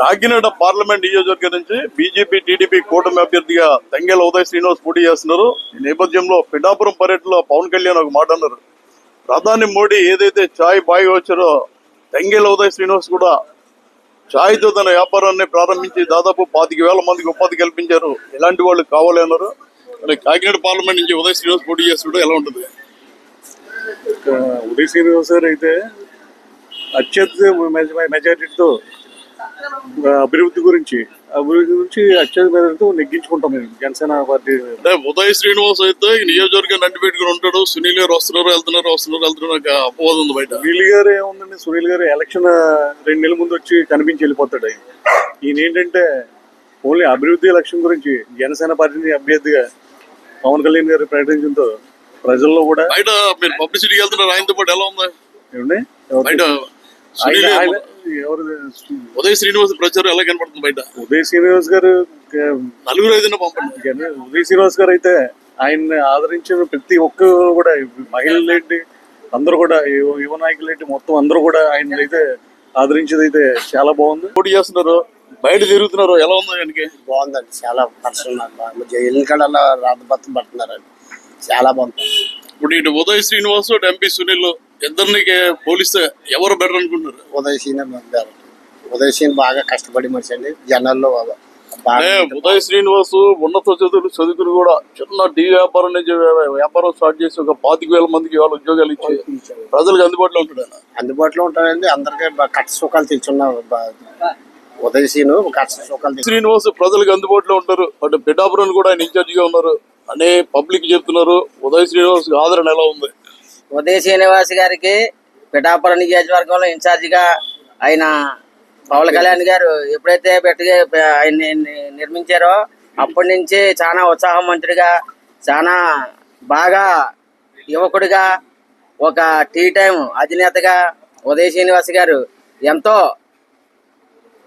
Kakinada parliament నియోజకవర్గం నుంచి BJP TDP కూటమి అభ్యర్థిగా తంగేల ఉదయ్ శ్రీనివాస్ పోటీ చేస్తున్నారు. ఈ నేపథ్యంలో పిఠాపురం పర్యటనలో పవన్ కళ్యాణ్ ఒక మాట అన్నారు. ప్రధాని మోడీ ఏదైతే చాయ్ బాయ్ వచ్చారో తంగేల ఉదయ్ శ్రీనివాస్ కూడా ఛాయ్తో తన వ్యాపారాన్ని ప్రారంభించి దాదాపు పాతిక వేల మందికి ఉపాధి కల్పించారు. ఇలాంటి వాళ్ళు కావాలి అన్నారు. మరి కాకినాడ పార్లమెంట్ నుంచి ఉదయ్ శ్రీనివాస్ పోటీ చేస్తున్నాడు ఎలా ఉంటుంది? ఉదయ్ శ్రీనివాస్ గారు అయితే అత్యంత మెజారిటీతో అభివృద్ధి గురించి అభివృద్ధి గురించి మెజారిటీతో నెగ్గించుకుంటాం మేము జనసేన పార్టీ. అంటే ఉదయ్ శ్రీనివాస్ అయితే ఈ నియోజకవర్గాన్ని అంటి పెట్టుకుని ఉంటాడు. సునీల్ గారు వస్తున్నారు వెళ్తున్నారు వస్తున్నారు వెళ్తున్నారు నాకు ఉంది బయట. సునీల్ గారు ఏముందండి? సునీల్ గారు ఎలక్షన్ రెండు నెలల ముందు వచ్చి కనిపించి వెళ్ళిపోతాడు. ఈయన ఏంటంటే ఓన్లీ అభివృద్ధి లక్ష్యం గురించి జనసేన పార్టీని అభ్యర్థిగా పవన్ కళ్యాణ్ గారు ప్రకటించడంతో ప్రజల్లో కూడా బయట మీరు పబ్లిసిటీకి వెళ్తున్నారు ఆయనతో పాటు ఎలా ఉంది? ఏమండి? బయట ఎవరు ఉదయ్ శ్రీనివాస్ ప్రచారం ఎలా కనపడుతుంది బయట? ఉదయ్ శ్రీనివాస్ గారు నలుగురు ఐదున్న పంపండి. ఉదయ్ శ్రీనివాస్ గారు అయితే ఆయన్ని ఆదరించిన ప్రతి ఒక్కరు కూడా మహిళలు ఏంటి అందరూ కూడా యువ నాయకులు ఏంటి మొత్తం అందరూ కూడా ఆయన అయితే ఆదరించేది అయితే చాలా బాగుంది. పోటీ చేస్తున్నారు. బయట తిరుగుతున్నారు. ఎలా ఉంది ఆయనకి? బాగుందండి. చాలా పర్సనల్ ఎన్నికలలో రాధపత్రం పడుతున్నారండి చాలా బాగుంది ఇప్పుడు ఇటు ఉదయ్ శ్రీనివాస్ ఎంపీ సునీల్ ఇద్దరిని పోలిస్తే ఎవరు బెటర్ అనుకుంటున్నారు? ఉదయ్ సీన్ గారు ఉదయ్ సీన్ బాగా కష్టపడి మనిషి అండి. జనాల్లో ఉదయ్ శ్రీనివాస్ ఉన్నత చదువులు చదువుకుని కూడా చిన్న టీ వ్యాపారం నుంచి వ్యాపారం స్టార్ట్ చేసి ఒక పాతిక వేల మందికి వాళ్ళ ఉద్యోగాలు ఇచ్చి ప్రజలకు అందుబాటులో ఉంటాడు అందుబాటులో ఉంటారండి అందరికీ కష్ట సుఖాలు తెచ్చున్న బా- ఉదయ్ సీను కష్ట సుఖాలు శ్రీనివాస్ ప్రజలకు అందుబాటులో ఉంటారు. అటు పిఠాపురం కూడా ఆయన ఇన్ఛార్జ్గా ఉన్నారు. అనే పబ్లిక్ చెప్తున్నారు. ఉదయ్ శ్రీనివాస్ ఆదరణ ఎలా ఉంది? ఉదయ శ్రీనివాస్ గారికి పిఠాపురం నియోజకవర్గంలో ఇన్ఛార్జిగా ఆయన పవన్ కళ్యాణ్ గారు ఎప్పుడైతే పెట్టగా ఆయన్ని నిర్మించారో అప్పటి నుంచి చాలా ఉత్సాహవంతుడిగా చాలా బాగా యువకుడిగా ఒక టీ టైం అధినేతగా ఉదయ శ్రీనివాస్ గారు ఎంతో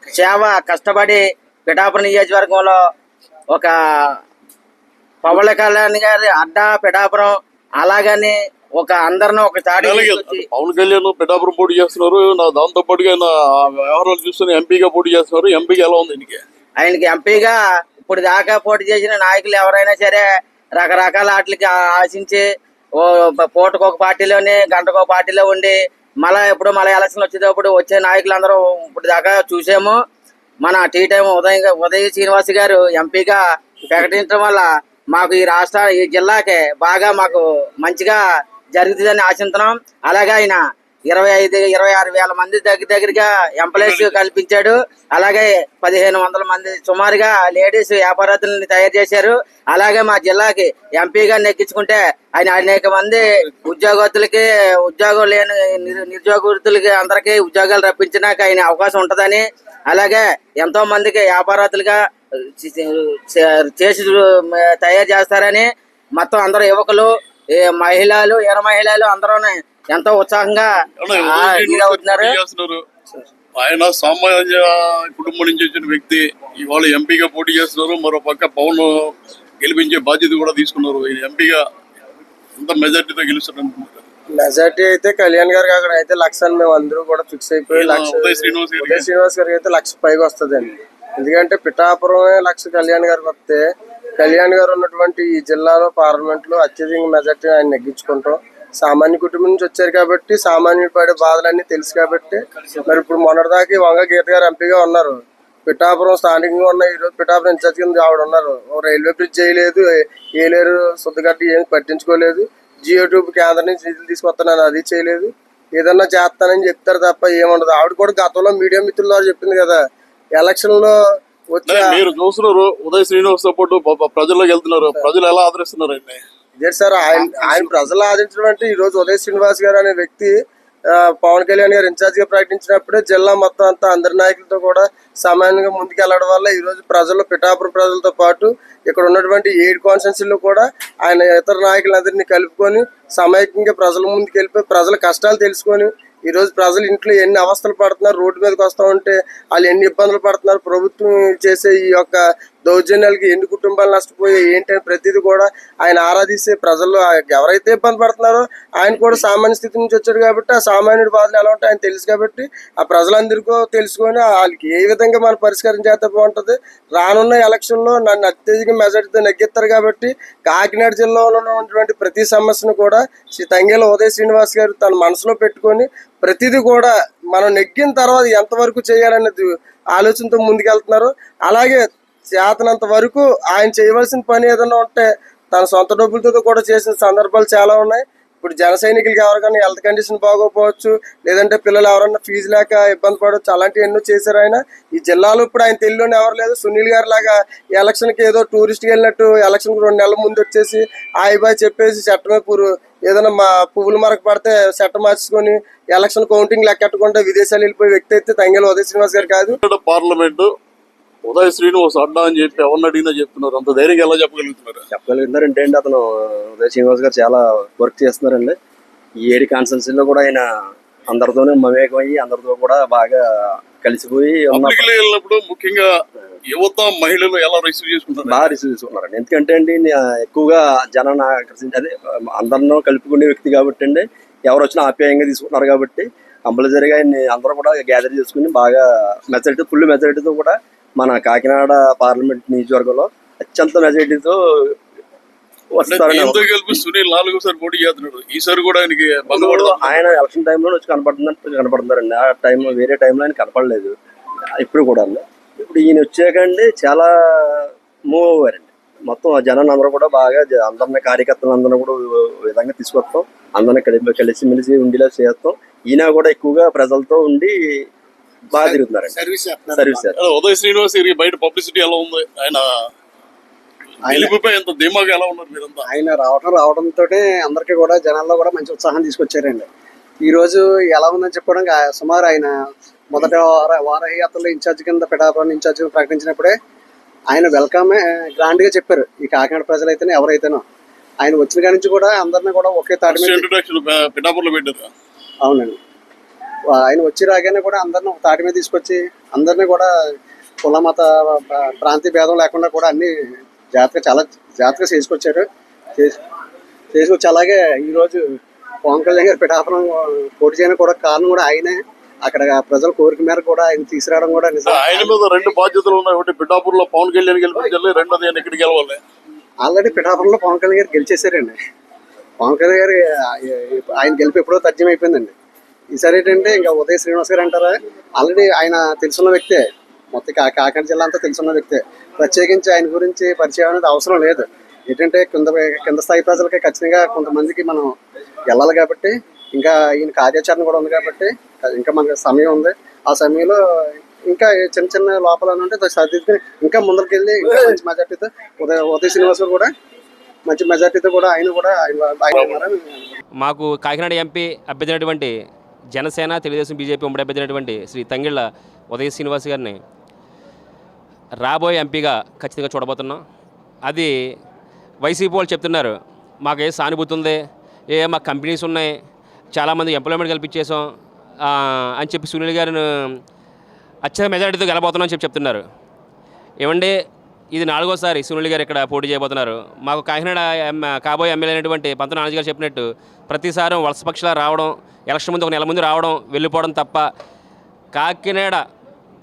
సేవ కష్టపడి పిఠాపురం నియోజకవర్గంలో ఒక పవన్ కళ్యాణ్ గారి అడ్డా పిఠాపురం అలాగని ఒక అందరిని ఒక పవన్ కళ్యాణ్ పిఠాపురం పోటీ చేస్తున్నారు. దాంతో పాటుగా వ్యవహారాలు చూస్తున్న ఎంపీగా పోటీ చేస్తున్నారు. ఎంపీగా ఎలా ఉంది ఆయనకి ఎంపీగా ఇప్పుడు దాకా పోటీ చేసిన నాయకులు ఎవరైనా సరే రకరకాల వాటికి ఆశించి పూటకు ఒక పార్టీలోని గంటకు ఒక పార్టీలో ఉండి మళ్ళా ఎప్పుడు మళ్ళీ ఎలక్షన్ వచ్చేటప్పుడు వచ్చే నాయకులందరూ ఇప్పుడు దాకా చూసాము. మన టీ టైం ఉదయం ఉదయ శ్రీనివాస్ గారు ఎంపీగా ప్రకటించడం వల్ల మాకు ఈ రాష్ట్ర ఈ జిల్లాకి బాగా మాకు మంచిగా జరుగుతుందని ఆశిస్తున్నాం అలాగే ఆయన ఇరవై ఐదు ఇరవై ఆరు వేల మంది దగ్గర దగ్గరగా ఎంప్లాయీస్ కల్పించాడు. అలాగే పదిహేను వందల మంది సుమారుగా లేడీస్ వ్యాపారస్తులను తయారు చేశారు. అలాగే మా జిల్లాకి ఎంపీగా నెగ్గించుకుంటే ఆయన అనేక మంది ఉద్యోగస్తులకి ఉద్యోగం లేని నిరు- నిరుద్యోగస్తులకి అందరికీ ఉద్యోగాలు రప్పించడానికి ఆయన అవకాశం ఉంటదని అలాగే ఎంతో మందికి వ్యాపారస్తులుగా చే- చేసి తయారు చేస్తారని మొత్తం అందరూ యువకులు ఈ మహిళలు ఇర మహిళలు అందరూ ఎంతో ఉత్సాహంగా ఆయన సామాన్య కుటుంబం నుంచి వచ్చిన వ్యక్తి ఇవాళ ఎంపీగా పోటీ చేస్తున్నారు మరో పక్క పవన్ గెలిపించే బాధ్యత కూడా తీసుకున్నారు. ఎంపీగా ఎంత మెజార్టీతో గెలుస్తారు అనుకుంటున్నారు? మెజార్టీ అయితే కళ్యాణ్ గారికి అక్కడ అయితే లక్ష అని మేము అందరూ కూడా ఫిక్స్ అయిపోయి లక్ష శ్రీనివాస్ గారికి? ఉదయ్ శ్రీనివాస్ గారికి అయితే లక్ష పైగా వస్తుందండి. ఎందుకంటే పిఠాపురమే లక్ష కళ్యాణ్ గారికి వస్తే కళ్యాణ్ గారు ఉన్నటువంటి ఈ జిల్లాలో పార్లమెంట్లో అత్యధిక మెజార్టీ ఆయన నెగ్గించుకుంటాం. సామాన్య కుటుంబం నుంచి వచ్చారు కాబట్టి సామాన్యుడు పడే బాధలన్నీ తెలుసు కాబట్టి మరి ఇప్పుడు మొన్నటిదాకా వంగ గీత గారు ఎంపీగా ఉన్నారు. పిఠాపురం స్థానికంగా ఉన్న ఈ రోజు పిఠాపురం ఇన్ఛార్జ్ కింద ఆవిడ ఉన్నారు. ఓ రైల్వే బ్రిడ్జ్ చేయలేదు ఏలేరు శుద్ధగడ్డ ఏం పట్టించుకోలేదు. జియో ట్యూబ్ కేంద్రం నుంచి నిధులు తీసుకొస్తున్నాను అది చేయలేదు. ఏదన్నా చేస్తానని చెప్తారు తప్ప ఏముండదు. ఆవిడ కూడా గతంలో మీడియా మిత్రుల ద్వారా చెప్పింది కదా ఎలక్షన్లో మీరు చూస్తున్నారు ఉదయ్ శ్రీనివాస్ పాటు ప్రజల్లోకి వెళ్తున్నారు. ప్రజలు ఎలా ఆదరిస్తున్నారు ఆయన్ని? ఇదే సార్ ఆయన ఆయన ప్రజలు ఆదించడం అంటే ఈ రోజు ఉదయ్ శ్రీనివాస్ గారు అనే వ్యక్తి పవన్ కళ్యాణ్ గారు ఇన్ఛార్జ్గా ప్రకటించినప్పుడే జిల్లా మొత్తం అంతా అందరి నాయకులతో కూడా సమానంగా ముందుకెళ్ళడం వల్ల ఈ రోజు ప్రజలు పిఠాపురం ప్రజలతో పాటు ఇక్కడ ఉన్నటువంటి ఏడు కాన్స్టిట్యూన్సీలో కూడా ఆయన ఇతర నాయకులందరినీ కలుపుకొని సమైక్యంగా ప్రజల ముందుకు వెళ్ళిపోయి ప్రజల కష్టాలు తెలుసుకొని ఈ రోజు ప్రజలు ఇంట్లో ఎన్ని అవస్థలు పడుతున్నారు రోడ్డు మీదకి వస్తా ఉంటే వాళ్ళు ఎన్ని ఇబ్బందులు పడుతున్నారు ప్రభుత్వం చేసే ఈ యొక్క దౌర్జన్యాలకి ఎన్ని కుటుంబాలు నష్టపోయాయి ఏంటని ప్రతిదీ కూడా ఆయన ఆరాధిస్తే ప్రజలు ఎవరైతే ఇబ్బంది పడుతున్నారో ఆయన కూడా సామాన్య స్థితి నుంచి వచ్చాడు కాబట్టి ఆ సామాన్యుడి బాధలు ఎలా ఉంటాయి ఆయన తెలుసు కాబట్టి ఆ ప్రజలందరికీ తెలుసుకొని వాళ్ళకి ఏ విధంగా మనం పరిష్కారం చేస్తే బాగుంటుంది. రానున్న ఎలక్షన్లో నన్ను అత్యధిక మెజార్టీతో నెగ్గిస్తారు కాబట్టి కాకినాడ జిల్లాలో ఉన్నటువంటి ప్రతి సమస్యను కూడా శ్రీ తంగేల ఉదయ శ్రీనివాస్ గారు తన మనసులో పెట్టుకొని ప్రతిదీ కూడా మనం నెగ్గిన తర్వాత ఎంతవరకు చేయాలనేది ఆలోచనతో ముందుకెళ్తున్నారు. అలాగే చేతనంత వరకు ఆయన చేయవలసిన పని ఏదైనా ఉంటే తన సొంత డబ్బులతో కూడా చేసిన సందర్భాలు చాలా ఉన్నాయి. ఇప్పుడు జన సైనికులకి ఎవరికైనా హెల్త్ కండిషన్ బాగోకపోవచ్చు లేదంటే పిల్లలు ఎవరన్నా ఫీజు లేక ఇబ్బంది పడవచ్చు అలాంటివి ఎన్నో చేశారు ఆయన. ఈ జిల్లాలో ఇప్పుడు ఆయన తెలియని ఎవరు లేదు. సునీల్ గారు లాగా ఎలక్షన్కి ఏదో టూరిస్ట్కి వెళ్ళినట్టు ఎలక్షన్ రెండు నెలల ముందు వచ్చేసి ఆయి బాయ్ చెప్పేసి చట్టమే పూరు ఏదైనా మా పువ్వులు మరక పడితే చట్టం మార్చుకొని ఎలక్షన్ కౌంటింగ్ లెక్కట్టుకుంటే విదేశాలు వెళ్ళిపోయే వ్యక్తి అయితే తంగేలు ఉదయ శ్రీనివాస్ గారు కాదు. పార్లమెంటు ఉదయ్ శ్రీనివాస్ అడ్డా అని చెప్పి ఎవరిని అడిగినా చెప్తున్నారు. అంత ధైర్యంగా ఎలా చెప్పగలుగుతున్నారు? చెప్పగలుగుతున్నారంటే అండి అతను ఉదయ్ శ్రీనివాస్ గారు చాలా వర్క్ చేస్తున్నారండి. ఈ ఏడు కాన్స్టెన్సీలో కూడా ఆయన అందరితోనే మమేకమయ్యి అందరితో కూడా బాగా కలిసిపోయి వెళ్ళినప్పుడు ముఖ్యంగా యువత మహిళలు ఎలా రిసీవ్ చేసుకుంటారు? బాగా రిసీవ్ చేసుకున్నారండి. ఎందుకంటే అండి ఎక్కువగా జనాన్ని ఆకర్షించి అదే అందరినో కలుపుకునే వ్యక్తి కాబట్టి అండి ఎవరు వచ్చినా ఆప్యాయంగా తీసుకుంటున్నారు కాబట్టి కంపల్సరీగా ఆయన్ని అందరూ కూడా గ్యాదర్ చేసుకుని బాగా మెజారిటీ ఫుల్ మెజారిటీతో కూడా మన కాకినాడ పార్లమెంట్ నియోజకవర్గంలో అత్యంత మెజారిటీతో సునీల్ నాలుగోసారి పోటీ చేస్తున్నాడు. ఈసారి కూడా ఆయనకి ఆయన ఎలక్షన్ టైంలో వచ్చి కనపడుతున్నట్టు కనపడుతున్నారండి. ఆ టైం వేరే టైంలో ఆయన కనపడలేదు. ఇప్పుడు కూడా ఇప్పుడు ఈయన వచ్చాకండి చాలా మూవ్ అవ్వారండి మొత్తం ఆ జనాన్ని అందరూ కూడా బాగా అందరిని కార్యకర్తలు అందరూ కూడా విధంగా తీసుకొస్తాం. అందరిని కలిసి కలిసిమెలిసి ఉండేలా చేస్తాం. ఈయన కూడా ఎక్కువగా ప్రజలతో ఉండి బాగా సర్వీస్ సర్వీస్ ఉదయ్ శ్రీనివాస్ గారికి బయట పబ్లిసిటీ ఎలా ఉంది? ఆయన ఎంత ధీమాగా ఎలా ఉన్నారు మీరంతా? ఆయన రావటం రావడంతో అందరికీ కూడా జనాల్లో కూడా మంచి ఉత్సాహం తీసుకొచ్చారండి. ఈ రోజు ఎలా ఉందని చెప్పుకోవడానికి ఆ- సుమారు ఆయన మొదట వార వారాహి యాత్రలో ఇన్ఛార్జ్ కింద పిఠాపురం ఇన్ఛార్జ్ ప్రకటించినప్పుడే ఆయన వెల్కమ్ గ్రాండ్గా చెప్పారు. ఈ కాకినాడ ప్రజలైతేనే ఎవరైతేనో. ఆయన వచ్చిన కాడి నుంచి కూడా అందరిని కూడా ఒకే తాటి మీద అవునండి. ఆయన వచ్చి రాగానే కూడా అందరిని ఒక తాటి మీద తీసుకొచ్చి అందరినీ కూడా కుల మత ప్ర- ప్రాంతీయ భేదం లేకుండా కూడా అన్ని జాగ్రత్తగా చాలా జాగ్రత్తగా చేసుకొచ్చారు. చేసి చేసుకొచ్చి అలాగే ఈరోజు పవన్ కళ్యాణ్ గారు పిఠాపురం పోటీ చేయడానికి కూడా కారణం కూడా ఆయనే. అక్కడ ప్రజల కోరిక మేరకు కూడా ఆయన తీసుకురావడం కూడా ఆయన మీద రెండు బాధ్యతలు ఉన్నాయి. ఒకటి పిఠాపురంలో పవన్ కళ్యాణ్ గెలిపించాలి రెండోది ఆయన ఇక్కడికి గెలవాలి. ఆల్రెడీ పిఠాపురంలో పవన్ కళ్యాణ్ గారు గెలిచేశారండి. పవన్ కళ్యాణ్ గారు ఆయన గెలిపి ఎప్పుడో తథ్యం అయిపోయిందండి. ఈసారి ఏంటంటే ఇంకా ఉదయ శ్రీనివాస్ గారు అంటారా? ఆల్రెడీ ఆయన తెలుసున్న వ్యక్తే. మొత్తం కా కాకినాడ జిల్లా అంతా తెలుసున్న వ్యక్తే. ప్రత్యేకించి ఆయన గురించి పరిచయం అనేది అవసరం లేదు. ఏంటంటే కింద కింద స్థాయి ప్రజలకి ఖచ్చితంగా కొంతమందికి మనం వెళ్ళాలి కాబట్టి ఇంకా ఈయన కార్యాచరణ కూడా ఉంది కాబట్టి ఇంకా మనకి సమయం ఉంది. ఆ సమయంలో ఇంకా చిన్న చిన్న లోపాలు ఉంటే సర్దిద్దుకుని ఇంకా ముందరికి వెళ్ళి ఇంకా మంచి మెజార్టీతో ఉదయ ఉదయ శ్రీనివాస్ కూడా మంచి మెజార్టీతో కూడా ఆయన కూడా ఆయన మాకు కాకినాడ ఎంపీ అభ్యర్థినటువంటి జనసేన తెలుగుదేశం బీజేపీ ఉమ్మడి అభ్యర్థినటువంటి శ్రీ తంగిళ్ళ ఉదయ శ్రీనివాస్ గారిని రాబోయే ఎంపీగా ఖచ్చితంగా చూడబోతున్నాం. అది వైసీపీ వాళ్ళు చెప్తున్నారు మాకు ఏ సానుభూతి ఉంది ఏ మా కంపెనీస్ ఉన్నాయి చాలామంది ఎంప్లాయ్మెంట్ కల్పించేసాం అని చెప్పి సునీల్ గారిని అచ్చ మెజారిటీతో గెలబోతున్నాం అని చెప్పి చెప్తున్నారు. ఏమండి ఇది నాలుగోసారి సునీల్ గారు ఇక్కడ పోటీ చేయబోతున్నారు. మాకు కాకినాడ కాబోయే ఎమ్మెల్యే అయినటువంటి పంత నాన్నజీ గారు చెప్పినట్టు ప్రతిసారం వలసపక్షలా రావడం ఎలక్షన్ ముందు ఒక నెల ముందు రావడం వెళ్ళిపోవడం తప్ప కాకినాడ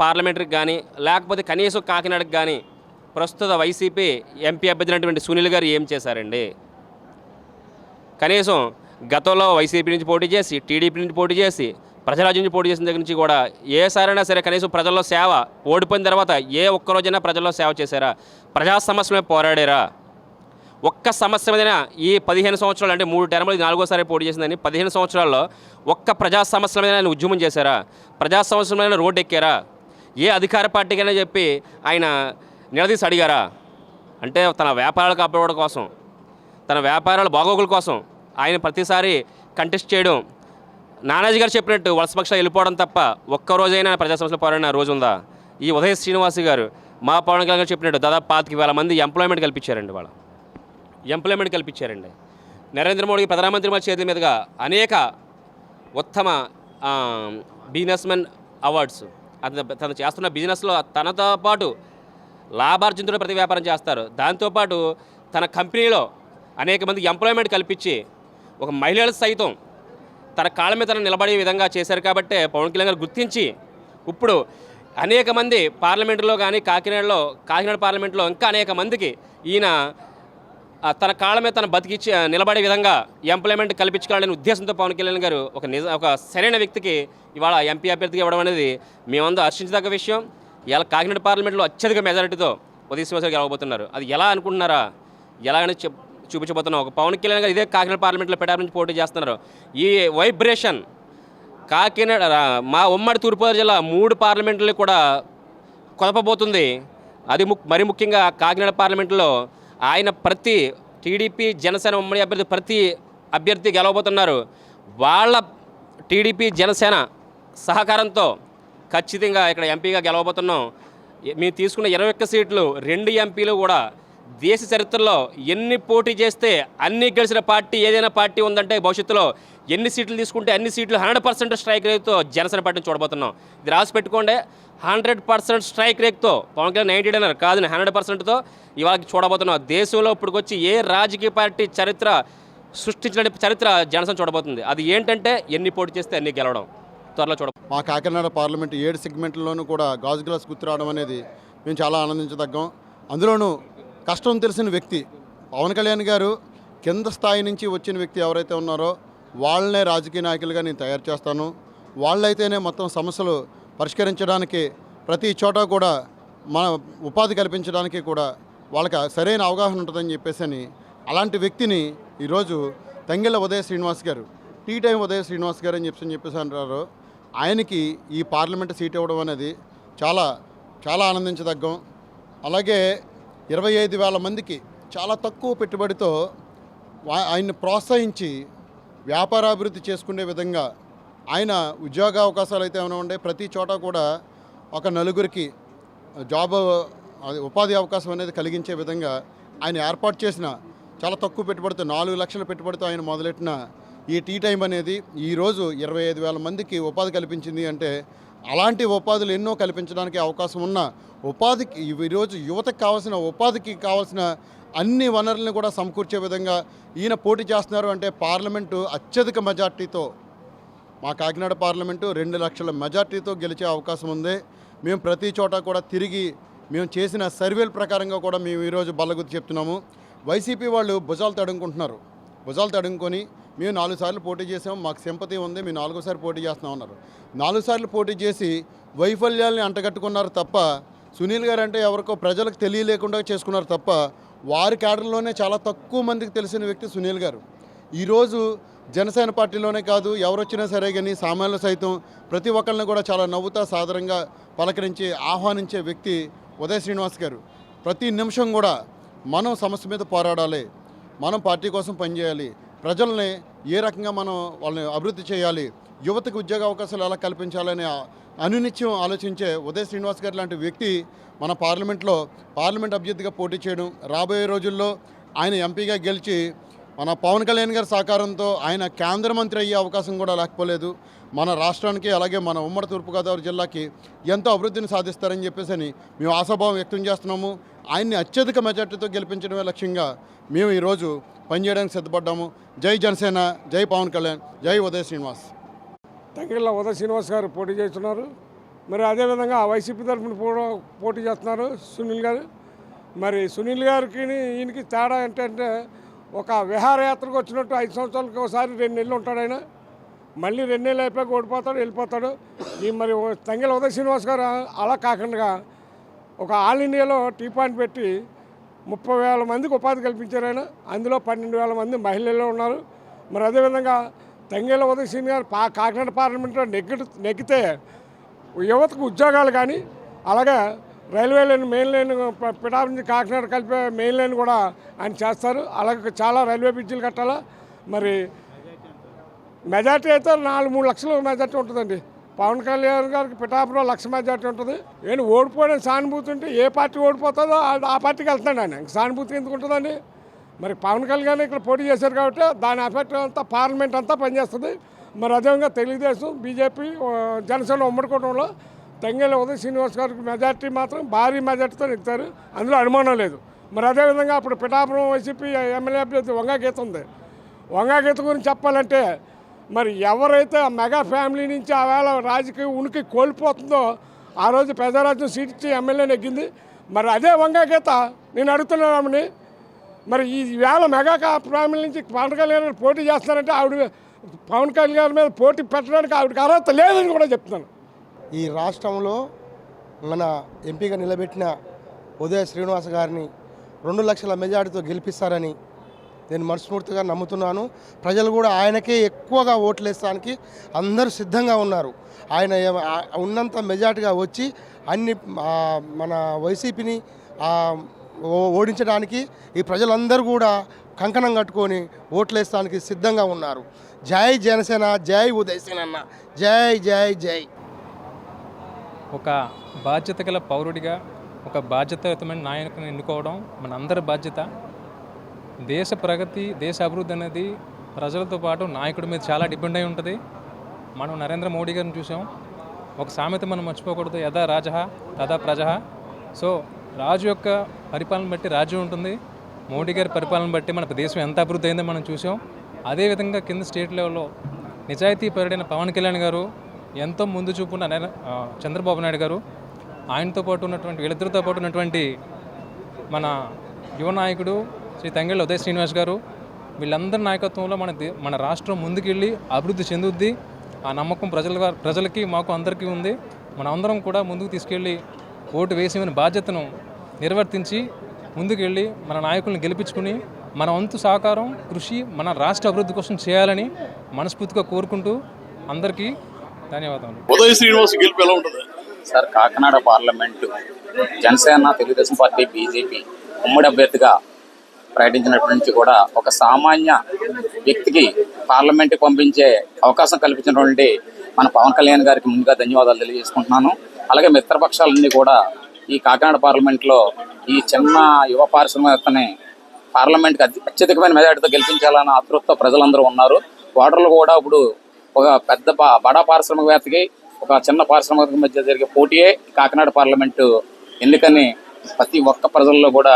పార్లమెంటరీకి కానీ లేకపోతే కనీసం కాకినాడకి కానీ ప్రస్తుత వైసీపీ ఎంపీ అభ్యర్థినటువంటి సునీల్ గారు ఏం చేశారండి? కనీసం గతంలో వైసీపీ నుంచి పోటీ చేసి టీడీపీ నుంచి పోటీ చేసి ప్రజరాజ్యం నుంచి పోటీ చేసిన దగ్గర నుంచి కూడా ఏ సారైనా సరే కనీసం ప్రజల్లో సేవ ఓడిపోయిన తర్వాత ఏ ఒక్క రోజైనా ప్రజల్లో సేవ చేశారా? ప్రజా సమస్యలమే పోరాడారా? ఒక్క సమస్య మీదైనా ఈ పదిహేను సంవత్సరాలు అంటే మూడు టర్ములు నాలుగోసారి పోటీ చేసిందని పదిహేను సంవత్సరాల్లో ఒక్క ప్రజా సమస్యల మీద ఆయన ఉద్యమం చేశారా? ప్రజా సమస్యల మీద రోడ్డు ఎక్కారా ఏ అధికార పార్టీకైనా చెప్పి ఆయన నిలదీసి అడిగారా? అంటే తన వ్యాపారాలు కాపాడడం కోసం తన వ్యాపారాల బాగోగుల కోసం ఆయన ప్రతిసారి కంటెస్ట్ చేయడం. నానాజీ గారు చెప్పినట్టు వలసపక్ష వెళ్ళిపోవడం తప్ప ఒక్కరోజైనా ప్రజా సమస్యలు పోరాడిన రోజు ఉందా? ఈ ఉదయ శ్రీనివాస్ గారు మా పవన్ కళ్యాణ్ గారు చెప్పినట్టు దాదాపు పాతిక వేల మంది ఎంప్లాయ్మెంట్ కల్పించారండి వాళ్ళు ఎంప్లాయ్మెంట్ కల్పించారండి. నరేంద్ర మోడీ ప్రధానమంత్రి వారి చేతుల మీదుగా అనేక ఉత్తమ బిజినెస్ మెన్ అవార్డ్స్ అతను తను చేస్తున్న బిజినెస్లో తనతో పాటు లాభార్జనతో ప్రతి వ్యాపారం చేస్తారు. దాంతోపాటు తన కంపెనీలో అనేక మంది ఎంప్లాయ్మెంట్ కల్పించి ఒక మహిళలు సైతం తన కాళ్ళ మీద తను నిలబడే విధంగా చేశారు కాబట్టే పవన్ కళ్యాణ్ గారు గుర్తించి ఇప్పుడు అనేక మంది పార్లమెంటులో కానీ కాకినాడలో కాకినాడ పార్లమెంట్లో ఇంకా అనేక మందికి ఈయన తన కాళ్ళ మీద తన బతికిచ్చి నిలబడే విధంగా ఎంప్లాయ్మెంట్ కల్పించుకోవాలనే ఉద్దేశంతో పవన్ కళ్యాణ్ గారు ఒక నిజ ఒక సరైన వ్యక్తికి ఇవాళ ఎంపీ అభ్యర్థిగా ఇవ్వడం అనేది మేమందరూ హర్షించదగ్గ విషయం. ఇలా కాకినాడ పార్లమెంట్లో అత్యధిక మెజారిటీతో ఉదయ శ్రీనివాసరావు గెలవబోతున్నారు. అది ఎలా అనుకుంటున్నారా? ఎలాగైనా చెప్ చూపించబోతున్నాం ఒక పవన్ కళ్యాణ్ గారు ఇదే కాకినాడ పార్లమెంట్లో పెట్టారు నుంచి పోటీ చేస్తున్నారు. ఈ వైబ్రేషన్ కాకినాడ మా ఉమ్మడి తూర్పుగోదావరి జిల్లా మూడు పార్లమెంట్లు కూడా కొదపబోతుంది. అది ము మరి ముఖ్యంగా కాకినాడ పార్లమెంట్లో ఆయన ప్రతి టీడీపీ జనసేన ఉమ్మడి అభ్యర్థి ప్రతి అభ్యర్థి గెలవబోతున్నారు. వాళ్ళ టీడీపీ జనసేన సహకారంతో ఖచ్చితంగా ఇక్కడ ఎంపీగా గెలవబోతున్నాం. మేము తీసుకున్న ఇరవై ఒక్క సీట్లు రెండు ఎంపీలు కూడా దేశ చరిత్రలో ఎన్ని పోటీ చేస్తే అన్ని గెలిచిన పార్టీ ఏదైనా పార్టీ ఉందంటే భవిష్యత్తులో ఎన్ని సీట్లు తీసుకుంటే అన్ని సీట్లు హండ్రెడ్ పర్సెంట్ స్ట్రైక్ రేట్తో జనసేన పార్టీని చూడబోతున్నాం. ఇది రాసి పెట్టుకోండి. హండ్రెడ్ పర్సెంట్ స్ట్రైక్ రేట్తో పవన్ కళ్యాణ్ నైంటీ అన్నారు. కాదు హండ్రెడ్ పర్సెంట్తో ఇవాళ చూడబోతున్నాం. దేశంలో ఇప్పటికొచ్చి ఏ రాజకీయ పార్టీ చరిత్ర సృష్టించిన చరిత్ర జనసేన చూడబోతుంది. అది ఏంటంటే ఎన్ని పోటీ చేస్తే అన్ని గెలవడం. త్వరలో చూడ మా కాకినాడ పార్లమెంట్ ఏడు సెగ్మెంట్లలోనూ కూడా గాజు గ్లాస్ గుర్తురావడం అనేది మేము చాలా ఆనందించదగ్గం. అందులోనూ కష్టం తెలిసిన వ్యక్తి పవన్ కళ్యాణ్ గారు కింద స్థాయి నుంచి వచ్చిన వ్యక్తి ఎవరైతే ఉన్నారో వాళ్ళనే రాజకీయ నాయకులుగా నేను తయారు చేస్తాను. వాళ్ళైతేనే మొత్తం సమస్యలు పరిష్కరించడానికి ప్రతి చోట కూడా మన ఉపాధి కల్పించడానికి కూడా వాళ్ళకి సరైన అవగాహన ఉంటుందని చెప్పేసి అని అలాంటి వ్యక్తిని ఈరోజు తంగెళ్ళ ఉదయ శ్రీనివాస్ గారు టీ టైం ఉదయ శ్రీనివాస్ గారు అని చెప్పి చెప్పేసి అంటారు ఆయనకి ఈ పార్లమెంట్ సీట్ ఇవ్వడం అనేది చాలా చాలా ఆనందించదగ్గం. అలాగే ఇరవై ఐదు వేల మందికి చాలా తక్కువ పెట్టుబడితో ఆయన్ని ప్రోత్సహించి వ్యాపారాభివృద్ధి చేసుకునే విధంగా ఆయన ఉద్యోగ అవకాశాలు అయితే ఏమైనా ఉండే ప్రతి చోట కూడా ఒక నలుగురికి జాబ్ అది ఉపాధి అవకాశం అనేది కలిగించే విధంగా ఆయన ఏర్పాటు చేసిన చాలా తక్కువ పెట్టుబడితో నాలుగు లక్షల పెట్టుబడితో ఆయన మొదలెట్టిన ఈ టీ టైం అనేది ఈరోజు ఇరవై ఐదు వేల మందికి ఉపాధి కల్పించింది అంటే అలాంటి ఉపాధులు ఎన్నో కల్పించడానికి అవకాశం ఉన్న ఉపాధికి ఈరోజు యువతకు కావాల్సిన ఉపాధికి కావాల్సిన అన్ని వనరులను కూడా సమకూర్చే విధంగా ఈయన పోటీ చేస్తున్నారు అంటే పార్లమెంటు అత్యధిక మెజార్టీతో మా కాకినాడ పార్లమెంటు రెండు లక్షల మెజార్టీతో గెలిచే అవకాశం ఉంది. మేము ప్రతి చోట కూడా తిరిగి మేము చేసిన సర్వేల ప్రకారంగా కూడా మేము ఈరోజు బల్లగుద్ది చెప్తున్నాము. వైసీపీ వాళ్ళు భుజాలు తడుముకుంటున్నారు. భుజాలు తడుముకొని మేము నాలుగు సార్లు పోటీ చేసాం మాకు సింపతి ఉంది మేము నాలుగోసారి పోటీ చేస్తున్నాం అన్నారు. నాలుగు సార్లు పోటీ చేసి వైఫల్యాల్ని అంటగట్టుకున్నారు తప్ప సునీల్ గారు అంటే ఎవరికో ప్రజలకు తెలియలేకుండా చేసుకున్నారు తప్ప వారి క్యాడర్లోనే చాలా తక్కువ మందికి తెలిసిన వ్యక్తి సునీల్ గారు. ఈరోజు జనసేన పార్టీలోనే కాదు ఎవరొచ్చినా సరే కానీ సామాన్యులు సైతం ప్రతి ఒక్కరిని కూడా చాలా నవ్వుతా సాధారణంగా పలకరించి ఆహ్వానించే వ్యక్తి ఉదయ శ్రీనివాస్ గారు. ప్రతి నిమిషం కూడా మనం సమస్య మీద పోరాడాలి. మనం పార్టీ కోసం పనిచేయాలి. ప్రజల్ని ఏ రకంగా మనం వాళ్ళని అభివృద్ధి చేయాలి యువతకు ఉద్యోగ అవకాశాలు ఎలా కల్పించాలని అనునిత్యం ఆలోచించే ఉదయ శ్రీనివాస్ గారు లాంటి వ్యక్తి మన పార్లమెంట్లో పార్లమెంట్ అభ్యర్థిగా పోటీ చేయడం రాబోయే రోజుల్లో ఆయన ఎంపీగా గెలిచి మన పవన్ కళ్యాణ్ గారి సహకారంతో ఆయన కేంద్ర మంత్రి అయ్యే అవకాశం కూడా లేకపోలేదు. మన రాష్ట్రానికి అలాగే మన ఉమ్మడి తూర్పుగోదావరి జిల్లాకి ఎంతో అభివృద్ధిని సాధిస్తారని చెప్పేసి అని మేము ఆశాభావం వ్యక్తం చేస్తున్నాము. ఆయన్ని అత్యధిక మెజార్టీతో గెలిపించడమే లక్ష్యంగా మేము ఈరోజు పనిచేయడానికి సిద్ధపడ్డాము. జై జనసేన జై పవన్ కళ్యాణ్ జై ఉదయ శ్రీనివాస్. తంగిళ్ళ ఉదయ శ్రీనివాస్ గారు పోటీ చేస్తున్నారు. మరి అదేవిధంగా వైసీపీ తరఫున పోటీ చేస్తున్నారు సునీల్ గారు. మరి సునీల్ గారికి ఈయనకి తేడా ఏంటంటే ఒక విహారయాత్రకు వచ్చినట్టు ఐదు సంవత్సరాలకి ఒకసారి రెండు నెలలు ఉంటాడు ఆయన. మళ్ళీ రెండు నెలలు అయిపోయాక ఓడిపోతాడు వెళ్ళిపోతాడు. ఈ మరి తంగిల ఉదయ శ్రీనివాస్ గారు అలా కాకుండా ఒక ఆల్ ఇండియాలో టీ పాయింట్ పెట్టి ముప్పై వేల మందికి ఉపాధి కల్పించారు ఆయన. అందులో పన్నెండు వేల మంది మహిళలు ఉన్నారు. మరి అదేవిధంగా తంగేళ్ళ ఉదయ సీనియర్ పా కాకినాడ పార్లమెంట్లో నెగ్గి నెగ్గితే యువతకు ఉద్యోగాలు కానీ అలాగే రైల్వే లైన్ మెయిన్ లైన్ ప- పిఠాపు నుంచి కాకినాడ కలిపే మెయిన్ లైన్ కూడా ఆయన చేస్తారు. అలాగే చాలా రైల్వే బ్రిడ్జిలు కట్టాలా. మరి మెజార్టీ అయితే నాలుగు మూడు లక్షల మెజార్టీ ఉంటుందండి. పవన్ కళ్యాణ్ గారికి పిఠాపురం లక్ష మెజార్టీ ఉంటుంది. నేను ఓడిపోయిన సానుభూతి ఉంటే ఏ పార్టీ ఓడిపోతుందో ఆ- ఆ పార్టీకి వెళ్తాడు ఆయన సానుభూతి ఎందుకు ఉంటుందండి? మరి పవన్ కళ్యాణ్ ఇక్కడ పోటీ చేశారు కాబట్టి దాని ఎఫెక్ట్ అంతా పార్లమెంట్ అంతా పనిచేస్తుంది. మరి అదేవిధంగా తెలుగుదేశం బీజేపీ జనసేన ఉమ్మడి కూటమిలో తంగెళ్ళ ఉదయ శ్రీనివాస్ గారికి మెజార్టీ మాత్రం భారీ మెజార్టీతో నెగ్గుతారు. అందులో అనుమానం లేదు. మరి అదేవిధంగా అప్పుడు పిఠాపురం వైసీపీ ఎమ్మెల్యే అభ్యర్థి వంగా గీత ఉంది. వంగా గీత గురించి చెప్పాలంటే మరి ఎవరైతే ఆ మెగా ఫ్యామిలీ నుంచి ఆ వేళ రాజకీయ ఉనికి కోల్పోతుందో ఆ రోజు పెద్దరాజ్యం సీట్ ఇచ్చి ఎమ్మెల్యే నెగ్గింది. మరి అదే వంగా గీత నేను అడుగుతున్నామని మరి ఈ వేళ మెగా ఫ్యామిలీ నుంచి పవన్ కళ్యాణ్ గారు పోటీ చేస్తారంటే ఆవిడ పవన్ కళ్యాణ్ మీద పోటీ పెట్టడానికి ఆవిడకి అర్హత లేదని కూడా చెప్తున్నాను. ఈ రాష్ట్రంలో మన ఎంపీగా నిలబెట్టిన ఉదయ శ్రీనివాస్ గారిని రెండు లక్షల మెజార్టీతో గెలిపిస్తారని నేను మనస్ఫూర్తిగా నమ్ముతున్నాను. ప్రజలు కూడా ఆయనకే ఎక్కువగా ఓట్లేస్తానికి అందరూ సిద్ధంగా ఉన్నారు. ఆయన ఉన్నంత మెజార్టీగా వచ్చి అన్ని మన వైసీపీని ఓ- ఓడించడానికి ఈ ప్రజలందరూ కూడా కంకణం కట్టుకొని ఓట్లేస్తానికి సిద్ధంగా ఉన్నారు. జై జనసేన జై ఉదయసేన అన్న జై జై జై. ఒక బాధ్యత గల పౌరుడిగా ఒక బాధ్యతయుతమైన నాయకుని ఎన్నుకోవడం మన అందరి బాధ్యత. దేశ ప్రగతి దేశ అభివృద్ధి అనేది ప్రజలతో పాటు నాయకుడి మీద చాలా డిపెండ్ అయి ఉంటుంది. మనం నరేంద్ర మోడీ గారిని చూసాం. ఒక సామెత మనం మర్చిపోకూడదు. యథా రాజ తదా ప్రజ సో రాజు యొక్క పరిపాలన బట్టి రాజ్యం ఉంటుంది. మోడీ గారి పరిపాలన బట్టి మన దేశం ఎంత అభివృద్ధి అయిందో మనం చూసాం. అదేవిధంగా కింద స్టేట్ లెవెల్లో నిజాయితీ పరుడైన పవన్ కళ్యాణ్ గారు ఎంతో ముందు చూపున్న చంద్రబాబు నాయుడు గారు ఆయనతో పాటు ఉన్నటువంటి వీళ్ళిద్దరితో పాటు ఉన్నటువంటి మన యువ నాయకుడు శ్రీ తంగెళ్ళ ఉదయ్ శ్రీనివాస్ గారు వీళ్ళందరి నాయకత్వంలో మన దే- మన రాష్ట్రం ముందుకెళ్ళి అభివృద్ధి చెందుద్ది. ఆ నమ్మకం ప్రజల ప్రజలకి మాకు అందరికీ ఉంది. మనందరం కూడా ముందుకు తీసుకెళ్ళి ఓటు వేసేమని బాధ్యతను నిర్వర్తించి ముందుకెళ్ళి మన నాయకుల్ని గెలిపించుకుని మన వంతు సహకారం కృషి మన రాష్ట్ర అభివృద్ధి కోసం చేయాలని మనస్ఫూర్తిగా కోరుకుంటూ అందరికీ ధన్యవాదాలు ఉదయ్ శ్రీనివాస్ గెలుపు ఎలా ఉంటుంది? Sir Kakinada parliament Janasena Telugu Desam party BJP ఉమ్మడి అభ్యర్థిగా ప్రకటించినప్పటి నుంచి కూడా ఒక సామాన్య వ్యక్తికి పార్లమెంట్కి పంపించే అవకాశం కల్పించినటువంటి మన పవన్ కళ్యాణ్ గారికి ముందుగా ధన్యవాదాలు తెలియజేసుకుంటున్నాను. అలాగే మిత్రపక్షాలన్నీ కూడా ఈ కాకినాడ పార్లమెంట్లో ఈ చిన్న యువ పారిశ్రామికవేత్తని పార్లమెంట్కి అత్య- అత్యధికమైన మెజార్టీతో గెలిపించాలన్న ఆతృతతో ప్రజలందరూ ఉన్నారు. ఓటర్లు కూడా ఇప్పుడు ఒక పెద్ద బడా పారిశ్రామికవేత్తకి ఒక చిన్న పారిశ్రామిక మధ్య జరిగే పోటీయే కాకినాడ పార్లమెంటు. ఎన్నికని ప్రతి ఒక్క ప్రజల్లో కూడా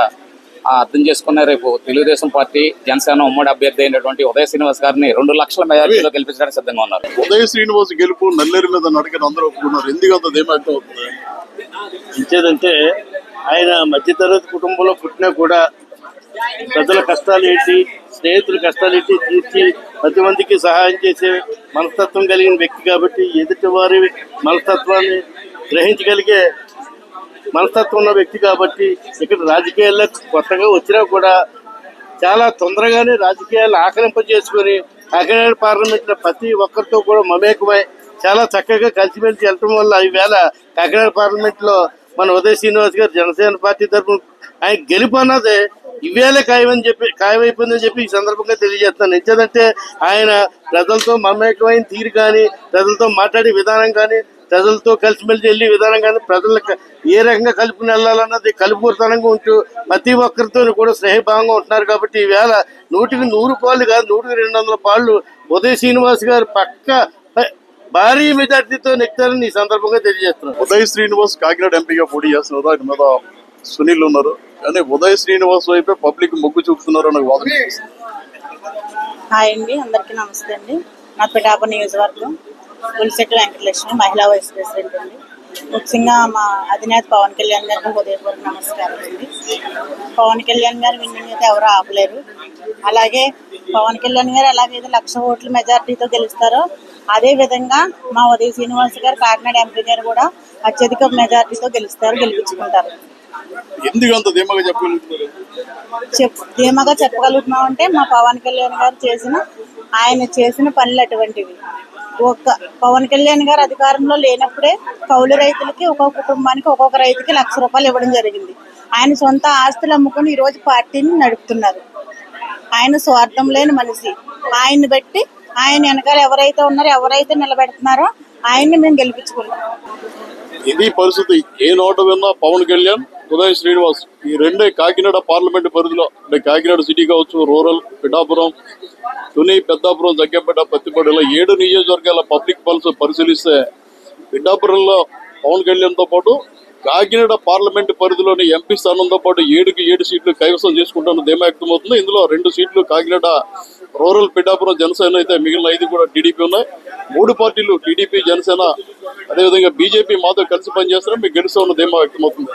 అర్థం చేసుకున్న రేపు తెలుగుదేశం పార్టీ జనసేన ఉమ్మడి అభ్యర్థి అయినటువంటి ఉదయ శ్రీనివాస్ గారిని రెండు లక్షల మెజార్టీలో గెలిపించడానికి సిద్ధంగా ఉన్నారు. ఉదయ్ శ్రీనివాస్ గెలుపు నల్లేరు మీద నడకని అందరూ ఒప్పుకున్నారు. ఎందుకు అంత అవుతుంది? ఇచ్చేదంటే ఆయన మధ్యతరగతి కుటుంబంలో పుట్టినా కూడా ప్రజల కష్టాలు ఏంటి స్నేహితుల కష్టాలు ఏంటి తీర్చి పది మందికి సహాయం చేసే మనస్తత్వం కలిగిన వ్యక్తి కాబట్టి ఎదుటి వారి మనస్తత్వాన్ని గ్రహించగలిగే మనస్తత్వం ఉన్న వ్యక్తి కాబట్టి ఇక్కడ రాజకీయాల్లో కొత్తగా వచ్చినా కూడా చాలా తొందరగానే రాజకీయాలు ఆకలింప చేసుకొని కాకినాడ పార్లమెంట్లో ప్రతి ఒక్కరితో కూడా మమేకమై చాలా చక్కగా కలిసిమెలిసి వెళ్ళటం వల్ల ఈవేళ కాకినాడ పార్లమెంట్లో మన ఉదయ్ శ్రీనివాస్ గారు జనసేన పార్టీ తరఫున ఆయన గెలుపు అన్నది ఇవేళ ఖాయమని చెప్పి ఖాయమైపోయిందని చెప్పి ఈ సందర్భంగా తెలియజేస్తాను ఎందుకంటే ఆయన ప్రజలతో మమేకమైన తీరు కానీ ప్రజలతో మాట్లాడే విధానం కానీ ప్రజలతో కలిసిమెలిసి వెళ్ళే విధానం కానీ ప్రజలకు ఏ రకంగా కలుపుకుని వెళ్ళాలన్నది కలుపుకొరతనంగా ఉంటూ ప్రతి ఒక్కరితో కూడా స్నేహభావంగా ఉంటున్నారు కాబట్టి ఈవేళ నూటికి నూరు పాళ్ళు కాదు నూటికి రెండు వందల పాళ్ళు ఉదయ్ శ్రీనివాస్ గారు పక్క భారీ మెజార్టీతో నెక్తారని ఈ సందర్భంగా తెలియజేస్తున్నారు ఉదయ్ శ్రీనివాస్ కాకినాడ ఎంపీగా పోటీ చేస్తున్నారు. ఆయన మీద సునీల్ ఉన్నారు. కానీ ఉదయ్ శ్రీనివాస్ వైపే పబ్లిక్ మొగ్గు చూపుతున్నారు అన్న వాదన. హాయ్ అండి అందరికీ నమస్తే అండి. నా పిఠాప నియోజకవర్గం. పులిశెట్టి వెంకటలక్ష్మి మహిళా వైస్ ప్రెసిడెంట్ అండి. ముఖ్యంగా మా అధినేత పవన్ కళ్యాణ్ గారికి హృదయపూర్వక నమస్కారం అండి. పవన్ కళ్యాణ్ గారు విన్నింగ్ అయితే ఎవరు ఆపలేరు. అలాగే పవన్ కళ్యాణ్ గారు ఎలాగైతే లక్ష ఓట్ల మెజార్టీతో గెలుస్తారో అదే విధంగా మా ఉదయ శ్రీనివాస్ గారు కాకినాడ ఎంపీ గారు కూడా అత్యధిక మెజార్టీతో గెలుస్తారు గెలిపించుకుంటారు. చెప్ ధీమాగా చెప్పగలుగుతున్నాం అంటే మా పవన్ కళ్యాణ్ గారు చేసిన ఆయన చేసిన పనులు అటువంటివి. ఒక పవన్ కళ్యాణ్ గారు అధికారంలో లేనప్పుడే కౌలు రైతులకి ఒక్కొక్క కుటుంబానికి ఒక్కొక్క రైతుకి లక్ష రూపాయలు ఇవ్వడం జరిగింది. ఆయన సొంత ఆస్తులు అమ్ముకుని ఈరోజు పార్టీని నడుపుతున్నారు. ఆయన స్వార్థం లేని మనిషి. ఆయన్ని బట్టి ఆయన వెనకాల ఎవరైతే ఉన్నారో ఎవరైతే నిలబెడుతున్నారో ఆయన్ని మేము గెలిపించుకున్నాం ఇది పరిస్థితి. ఏ నోట విన్నా పవన్ కళ్యాణ్ ఉదయ్ శ్రీనివాస్ ఈ రెండే కాకినాడ పార్లమెంట్ పరిధిలో అంటే కాకినాడ సిటీ కావచ్చు రూరల్ పిఠాపురం తుని పెద్దాపురం జగ్గంపేట పత్తిపేట ఏడు నియోజకవర్గాల పబ్లిక్ పల్స్ పరిశీలిస్తే పిఠాపురంలో పవన్ కళ్యాణ్తో పాటు కాకినాడ పార్లమెంట్ పరిధిలోని ఎంపీ స్థానంతో పాటు ఏడుకి ఏడు సీట్లు కైవసం చేసుకుంటున్న ధీమా వ్యక్తమవుతుంది ఇందులో రెండు సీట్లు కాకినాడ రూరల్ పిఠాపురం జనసేన అయితే మిగిలిన ఐదు కూడా టీడీపీ ఉన్నాయి. మూడు పార్టీలు టీడీపీ జనసేన అదేవిధంగా బీజేపీ మాతో కలిసి పనిచేస్తున్నా మీకు గెలుస్తా ఉన్న ధీమా వ్యక్తమవుతుంది